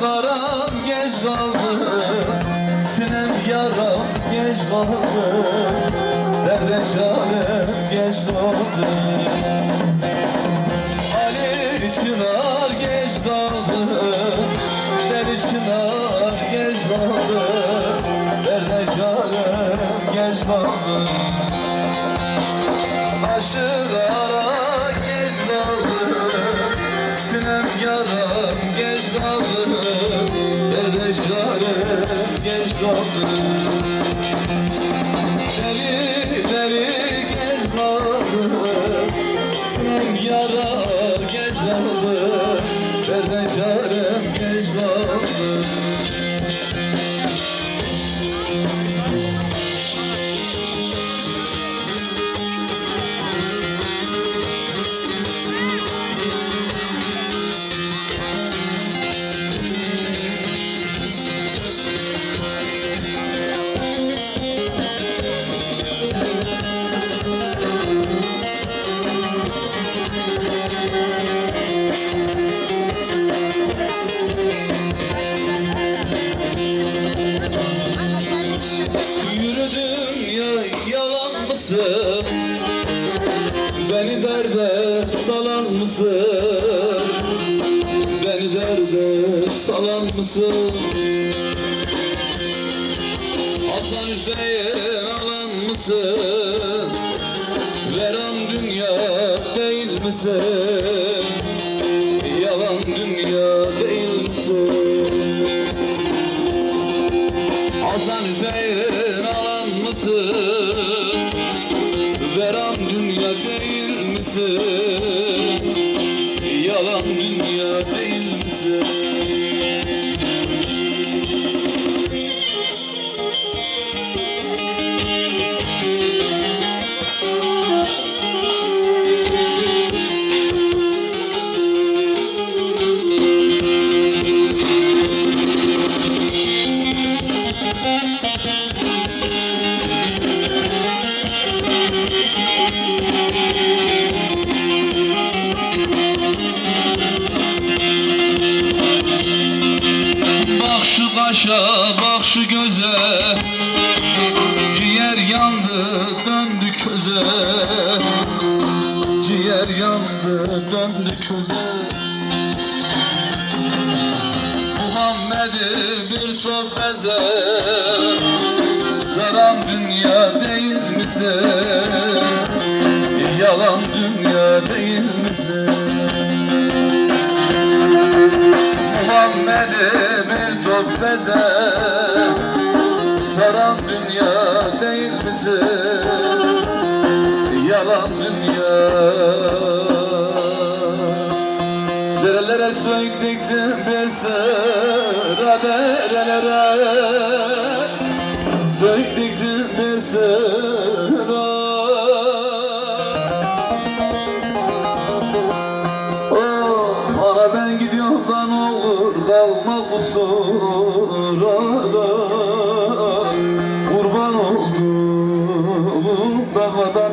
karam geç kaldı Sinem yaram geç kaldı Derde çarem geç kaldı Ali çınar geç kaldı Deli çınar geç mısın? Beni derde salan mısın? Beni derde salan mısın? Hasan Hüseyin alan mısın? Veren dünya değil misin? Yalan dünya değil misin? Hasan Hüseyin alan mısın? Dünya değil misin? Bak şu göze Ciğer yandı, döndü köze Ciğer yandı, döndü köze Muhammed'i bir çok beze Saran dünya değil misin? Yalan dünya değil misin? Muhammed'i bir çok beze. Saran dünya değil misin? Yalan dünya. Derelere söktüktüm bir sıra derelere Söktüktüm bir sıra kalma kusurada Kurban oldum aldım